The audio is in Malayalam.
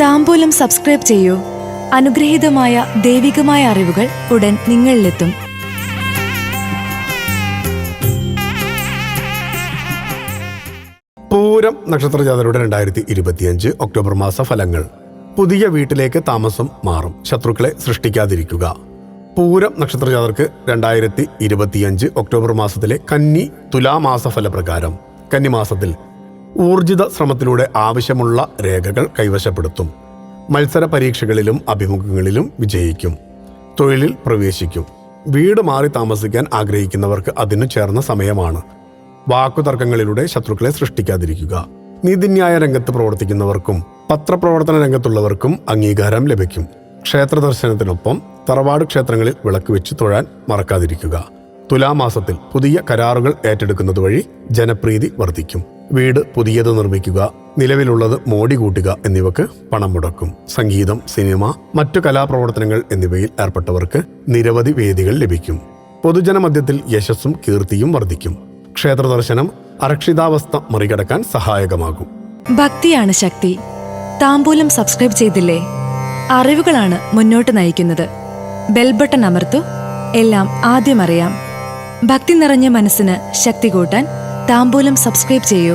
താമ്പൂലം സബ്സ്ക്രൈബ് ചെയ്യൂ. അനുഗ്രഹീതമായ ദൈവികമായ അറിവുകൾ ഉടൻ നിങ്ങളിലെത്തും. പൂരം നക്ഷത്ര ജാതരുടെ രണ്ടായിരത്തി ഇരുപത്തിയഞ്ച് ഒക്ടോബർ മാസ ഫലങ്ങൾ പുതിയ വീട്ടിലേക്ക് താമസം മാറും. ശത്രുക്കളെ സൃഷ്ടിക്കാതിരിക്കുക. പൂരം നക്ഷത്ര ജാതർക്ക് രണ്ടായിരത്തി ഇരുപത്തിയഞ്ച് ഒക്ടോബർ മാസത്തിലെ കന്നി തുലാമാസ ഫലപ്രകാരം കന്നിമാസത്തിൽ ഊർജിത ശ്രമത്തിലൂടെ ആവശ്യമുള്ള രേഖകൾ കൈവശപ്പെടുത്തും. മത്സര പരീക്ഷകളിലും അഭിമുഖങ്ങളിലും വിജയിക്കും. തൊഴിലിൽ പ്രവേശിക്കും. വീട് മാറി താമസിക്കാൻ ആഗ്രഹിക്കുന്നവർക്ക് അതിനു ചേർന്ന സമയമാണ്. വാക്കുതർക്കങ്ങളിലൂടെ ശത്രുക്കളെ സൃഷ്ടിക്കാതിരിക്കുക. നീതിന്യായ രംഗത്ത് പ്രവർത്തിക്കുന്നവർക്കും പത്രപ്രവർത്തന രംഗത്തുള്ളവർക്കും അംഗീകാരം ലഭിക്കും. ക്ഷേത്ര ദർശനത്തിനൊപ്പം തറവാട് ക്ഷേത്രങ്ങളിൽ വിളക്ക് വെച്ച് തൊഴാൻ മറക്കാതിരിക്കുക. തുലാമാസത്തിൽ പുതിയ കരാറുകൾ ഏറ്റെടുക്കുന്നത് വഴി ജനപ്രീതി വർദ്ധിക്കും. വീട് പുതിയത് നിർമ്മിക്കുക നിലവിലുള്ളത് മോടി കൂട്ടുക എന്നിവക്ക് പണം മുടക്കും. സംഗീതം സിനിമ മറ്റു കലാപ്രവർത്തനങ്ങൾ എന്നിവയിൽ ഏർപ്പെട്ടവർക്ക് നിരവധി വേദികൾ ലഭിക്കും. പൊതുജനമധ്യത്തിൽ യശസ്സും കീർത്തിയും വർദ്ധിക്കും. ക്ഷേത്ര ദർശനം അരക്ഷിതാവസ്ഥ മറികടക്കാൻ സഹായകമാകും. ഭക്തിയാണ് ശക്തി. താമ്പൂലം സബ്സ്ക്രൈബ് ചെയ്തില്ലേ? അറിവുകളാണ് മുന്നോട്ട് നയിക്കുന്നത്. ബെൽബട്ടൺ അമർത്തു എല്ലാം ആദ്യം അറിയാം. ഭക്തി നിറഞ്ഞ മനസ്സിന് ശക്തി കൂട്ടാൻ താമ്പൂലം സബ്സ്ക്രൈബ് ചെയ്യൂ.